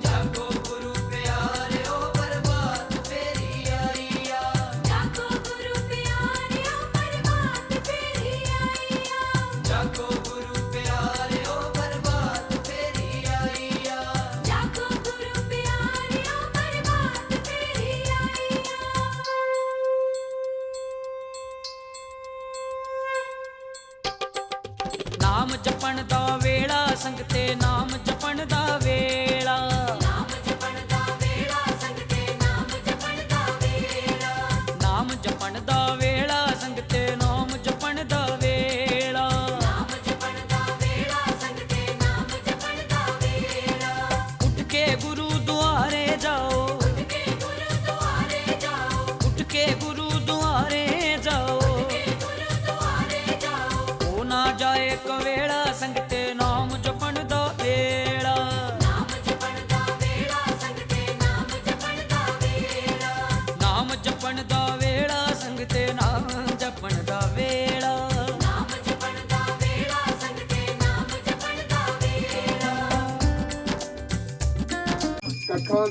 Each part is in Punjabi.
Jacob.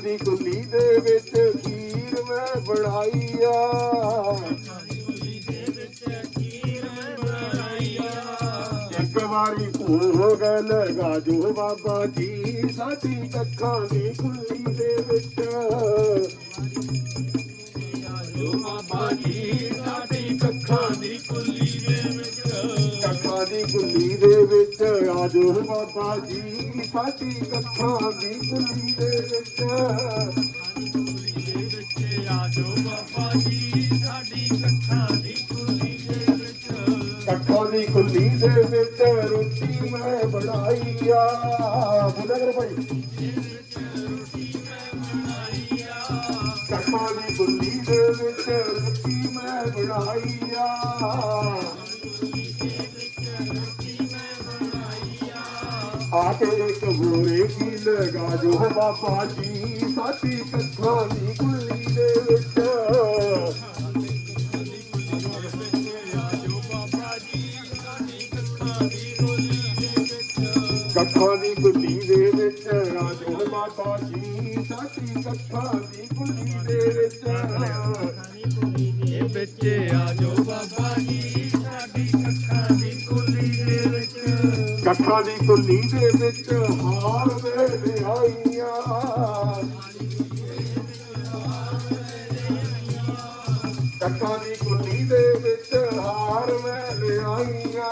ਦੀ ਕੁੱਲੀ ਦੇ ਵਿੱਚ ਖੀਰ ਮੈਂ ਬਣਾਈ ਆ। ਇੱਕ ਵਾਰੀ ਭੋਗ ਲਗਾ ਜੋ ਬਾਬਾ ਜੀ, ਸਾਡੀ ਕੱਖਾਂ ਦੀ ਕੁਲੀ ਦੇ ਵਿੱਚ। ਜੋ ਬਾਬਾ ਜੀ, ਸਾਡੀ ਕੱਖਾਂ ਦੀ ਕੁੱਲੀ ਕੱਖਾਂ ਦੀ ਕੁੱਲੀ ਦੇ ਵਿੱਚ ਆਜੋ ਬਾਬਾ ਜੀ ਸਾਡੀ ਕੱਖਾਂ ਦੀ ਕੁੱਲੀ ਦੇ ਵਿੱਚ। ਦੀ ਕੁੱਲੀ ਦੇ ਵਿੱਚ ਰੋਟੀ ਮੈਂ ਬਣਾਈ ਆ। ਬੁਲਾ ਕਰ ਭਾਈ। ਆਕੇ ਇੱਕ ਬੋਰੇ ਕੀ ਲਗਾ ਜੋ ਬਾਬਾ ਜੀ, ਸਾਡੀ ਕੱਖਾਂ ਦੀ ਕੁੱਲੀ ਦੇ ਵਿੱਚ। ਦੀ ਕੁੱਲੀ ਦੇ ਵਿੱਚ, ਰਾਜੋ ਮਾਤਾ ਜੀ, ਸਾਡੀ ਕੱਖਾਂ ਦੀ ਕੁੱਲੀ ਦੇ ਵਿੱਚ ਵਿੱਚ। ਕੱਖਾਂ ਦੀ ਕੁੱਲੀ ਦੇ ਵਿੱਚ ਹਾਰ ਵੇਲੇ ਆਈਆਂ। ਕੱਖਾਂ ਕੁੱਲੀ ਦੇ ਵਿੱਚ ਹਾਰ ਮੈਂ ਆਈਆਂ।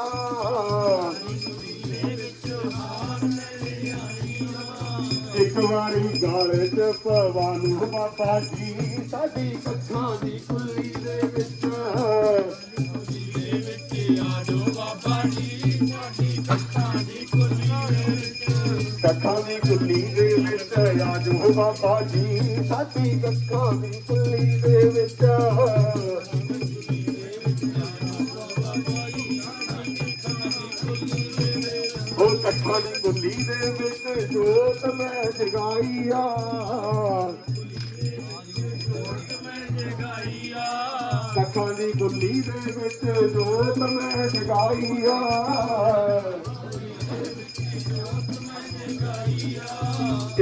ਇੱਕ ਵਾਰੀ ਗਾਲ ਚ ਪਵਾਨੂੰ ਮਾਤਾ ਜੀ, ਸਾਡੀ ਕੱਖਾਂ ਦੀ ਕੁੱਲੀ ਦੇ ਬਾਬਾ ਜੀ ਸਾਡੀ ਕੱਖਾਂ ਦੀ ਕੁੱਲੀ ਦੇ ਵਿੱਚ ਉਹ ਕੱਖਾਂ ਦੀ ਕੁੱਲੀ ਦੇ ਵਿੱਚ ਜੋਤ ਮੈਂ ਜਗਾਈ ਆ। ਕੱਖਾਂ ਦੀ ਕੁੱਲੀ ਦੇ ਵਿੱਚ ਜੋਤ ਮੈਂ ਜਗਾਈ ਆ।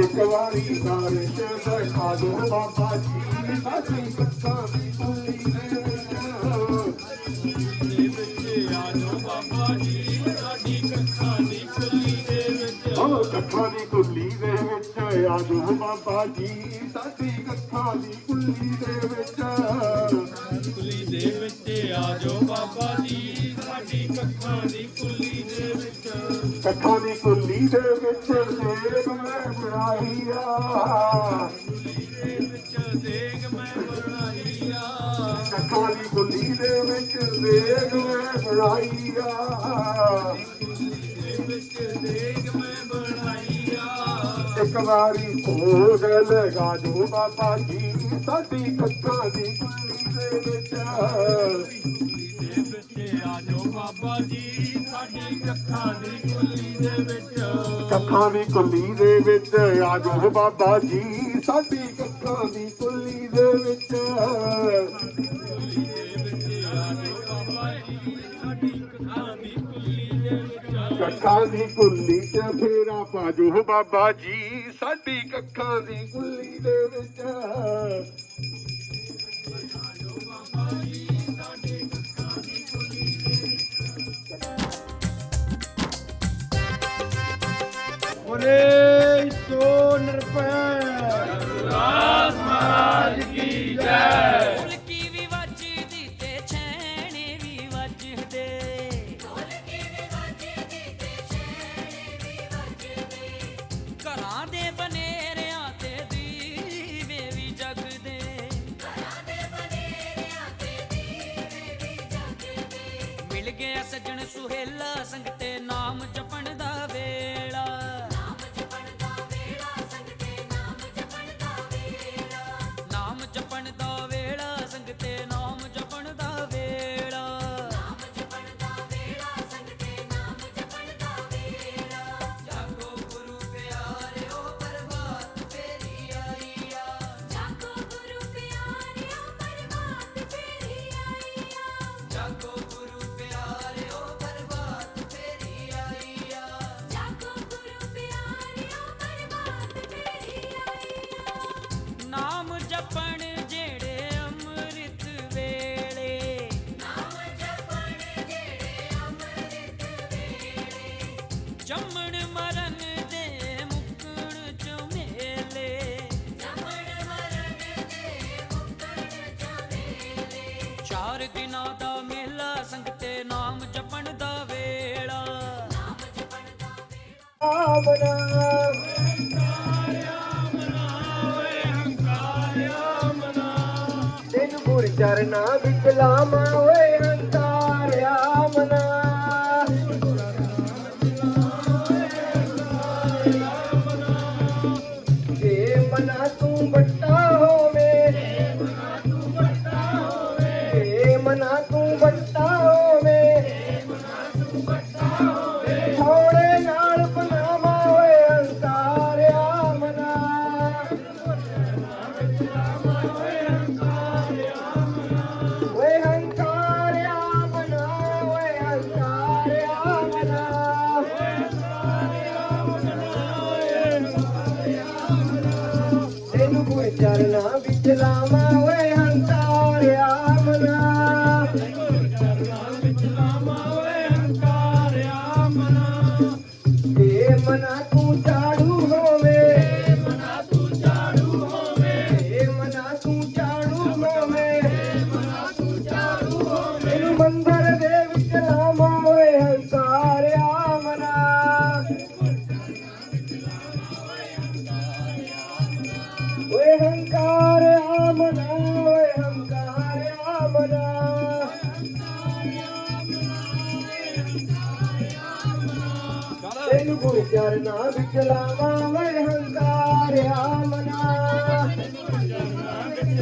ਇੱਕ ਵਾਰੀ ਸਾਰੇ ਦਿਖਾ ਦੋ ਬਾਬਾ ਜੀ, ਸਾਡੀ ਕੱਖਾਂ ਦੀ ਕੁੱਲੀ ਦੇ ਵਿੱਚ। ਉਹ ਕੱਖਾਂ ਦੀ ਕੁੱਲੀ ਦੇ ਵਿੱਚ ਆਜੋ ਬਾਬਾ ਜੀ, ਸਾਡੀ ਕੱਖਾਂ ਦੀ ਕੁੱਲੀ ਦੇ ਵਿੱਚ। ਕੁੱਲੀ ਦੇ ਵਿੱਚ ਆਜੋ ਬਾਬਾ ਜੀ ਸਾਡੀ ਕੱਖਾਂ ਦੀ ਕੁੱਲੀ ਦੇ ਵਿੱਚ ਕੱਖਾਂ ਦੀ ਕੁੱਲੀ ਦੇ ਵਿੱਚ ਦੇਗ ਮੈਂ ਬਣਾਈ ਦੇਗ ਮੈਂ ਬਣਾਈ ਕੱਖਾਂ ਦੀ ਕੁੱਲੀ ਦੇ ਵਿੱਚ ਦੇਗ ਮੈਂ ਬਣਾਈ ਆ ਦੇਗ ਮੈਂ ਬਣਾਈ ਆ ਇੱਕ ਵਾਰੀ ਭੋਗ ਲਗਾ ਜੋ ਬਾਬਾ ਜੀ ਸਾਡੀ ਕੱਖਾਂ ਦੀ ਕੁੱਲੀ ਦੇ ਵਿੱਚ। ਦੇ ਵਿੱਚ ਆਜੋ ਬਾਬਾ ਜੀ, ਸਾਡੀ ਕੱਖਾਂ ਦੀ ਕੁੱਲੀ ਦੇ ਵਿੱਚ। ਕੱਖਾਂ ਦੀ ਕੁੱਲੀ ਦੇ ਵਿੱਚ ਆ ਜੋ ਬਾਬਾ ਜੀ। ਸਾਡੀ ਕੱਖਾਂ ਦੀ ਕੁੱਲੀ ਦੇ ਵਿੱਚ। ਕੱਖਾਂ ਦੀ ਕੁੱਲੀ ਤੇ ਫੇਰਾ ਪਾ ਪਾਜੋ ਬਾਬਾ ਜੀ। ਸਾਡੀ ਕੱਖਾਂ ਦੀ ਕੁੱਲੀ ਦੇ ਵਿੱਚ। ਬਿਨਾ ਦਾ ਮੇਲਾ, ਸੰਗਤੇ ਨਾਮ ਜਪਣ ਦਾ ਵੇਲਾ। ਆਵਣਾ ਦਿਨ ਗੁਰ ਚਰਨਾ ਵਿੱਚ ਲਾਵਾਂ ਓਏ ਹੰਕਾਰਿਆ ਮਨਾ ਜੇ ਮਨਾ ਤੂੰ ਬੱਟ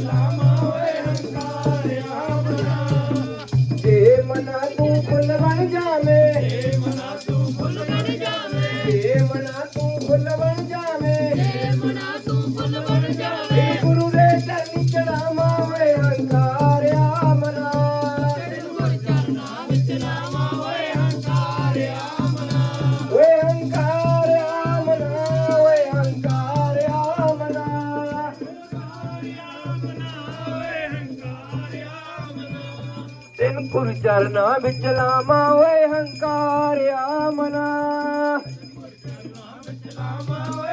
la ਕਰਨਾ ਵਿੱਚ ਲਾਵਾਂ ਓਏ ਹੰਕਾਰਿਆ ਮਨਾ। ਕਰਨਾ ਵਿੱਚ ਲਾਵਾਂ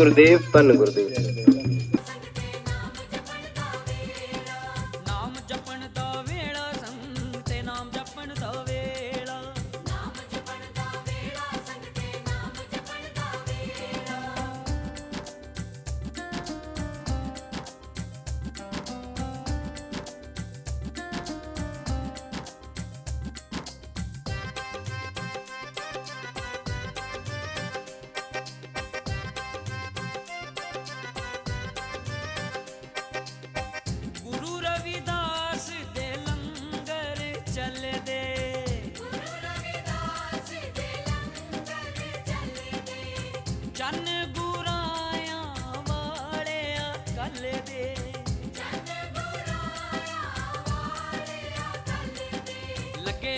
ਗੁਰਦੇਵ ਧੰਨ ਗੁਰਦੇਵ।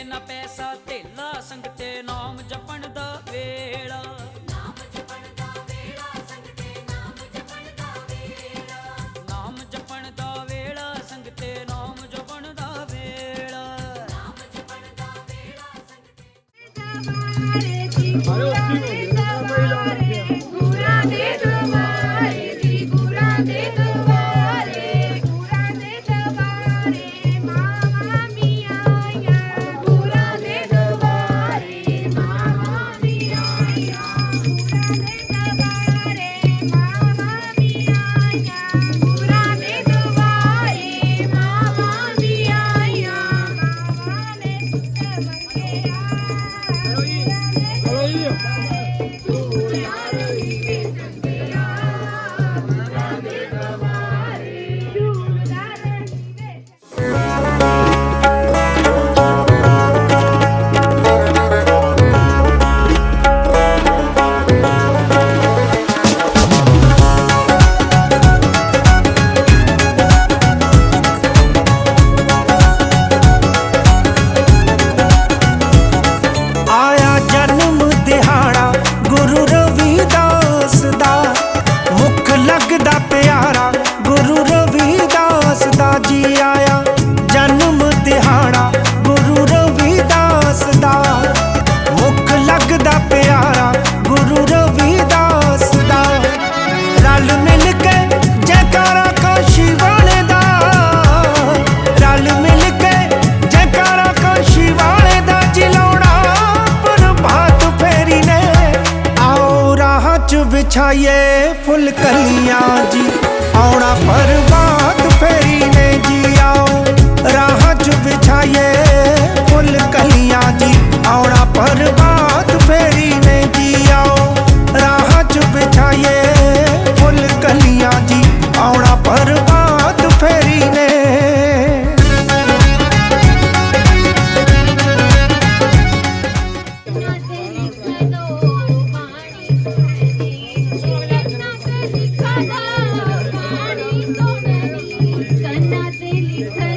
ਨਾ ਪੈਸਾ ਧੇਲਾ ਸੰਗਤੇ ਨਾਮ ਜਪ मुरझाए फुल कलिया जी। औड़ा बर्बाद फेरी ने जी आओ राह जो फुल कलिया जी। औड़ा बर्बाद फेरी ने जी आओ राह जो फुल कलिया जी। Thank you.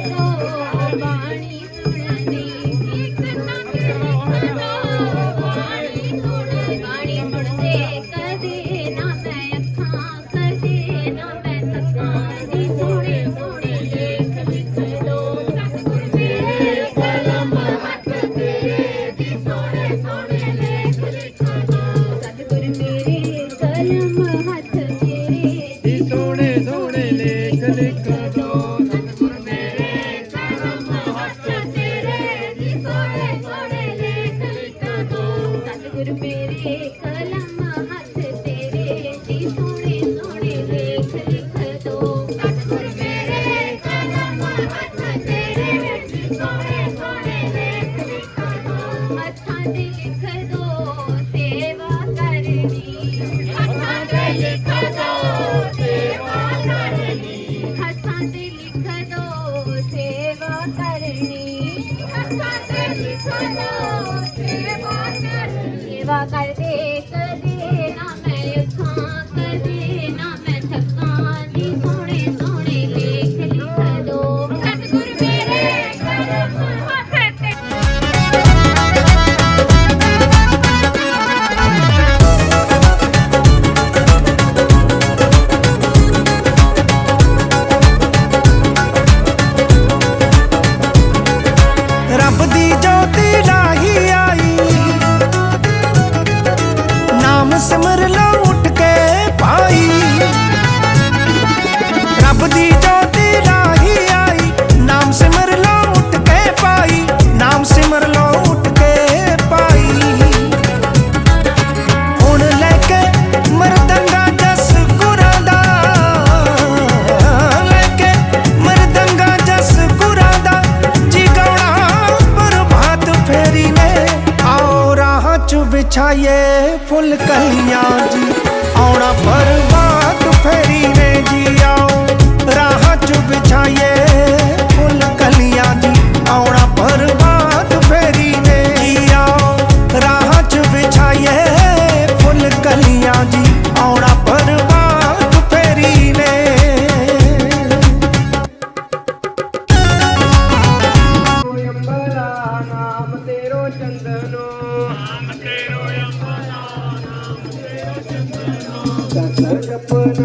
ਦਸ ਜਪ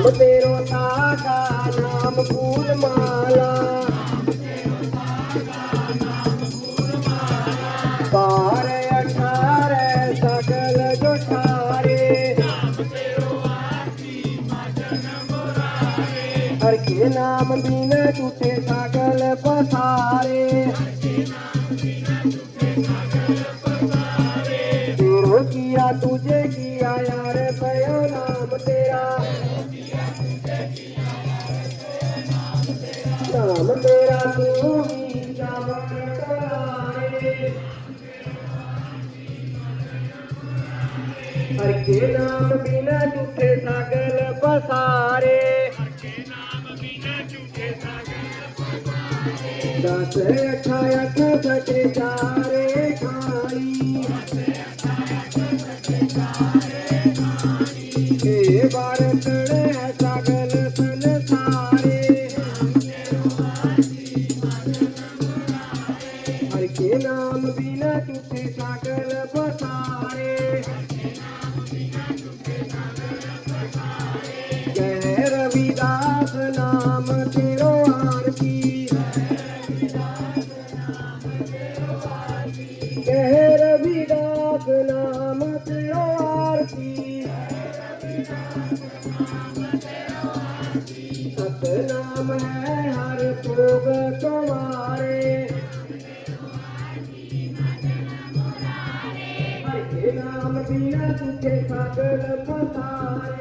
ਨਾਮ ਤੇਰੋ ਤਾਗਾ ਨਾਮ ਫੂਲ ਮਾਲਾ ਪਾਰ ਅਠਾਰ ਸਗਲ ਜੁਠਾਰੇ। ਹਰ ਕੇ ਨਾਮ ਬਿਨ ਨਾਮ ਤੇਰਾ ਤੂੰ ਹੀ ਜਾਵਨ ਕਰਾਏ ਹਰ ਕੇ ਨਾਮ ਬਿਨਾ ਝੂਠੇ ਸਾਗਲ ਪਸਾਰੇ ਦਸ ਅਠਾ ਅਠ ਸਕੇ ਚਾਰੇ ਬਿਨਾ ਝੂਠੇ ਬਿਨਾ ਤੁਝੇ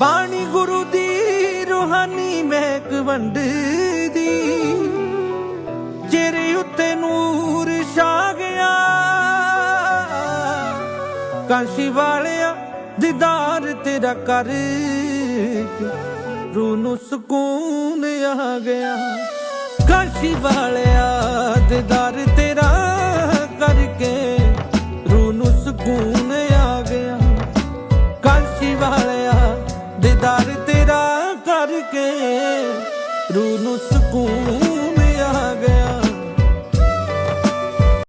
ਬਾਣੀ ਗੁਰੂ ਦੀ ਰੂਹਾਨੀ ਮਹਿਕ ਵੰਡਦੀ। ਚਿਹਰੇ ਉੱਤੇ ਨੂਰ ਛਾ ਗਿਆ ਕਾਂਸ਼ੀ ਵਾਲਿਆ ਦੀਦਾਰ ਤੇਰਾ ਕਰ ਰੂਹ ਨੂੰ ਸਕੂਨ ਆ ਗਿਆ। ਕਾਂਸ਼ੀ ਵਾਲਿਆ ਦੀਦਾਰ ਤੇਰਾ ਕਰਕੇ, ਰੂਹ ਨੂੰ ਸਕੂਨ ਆ ਗਿਆ ਵਾਲਿਆ ਦੀਦਾਰ ਤੇਰਾ ਕਰਕੇ ਰੂਹ ਨੂੰ ਸਕੂਨ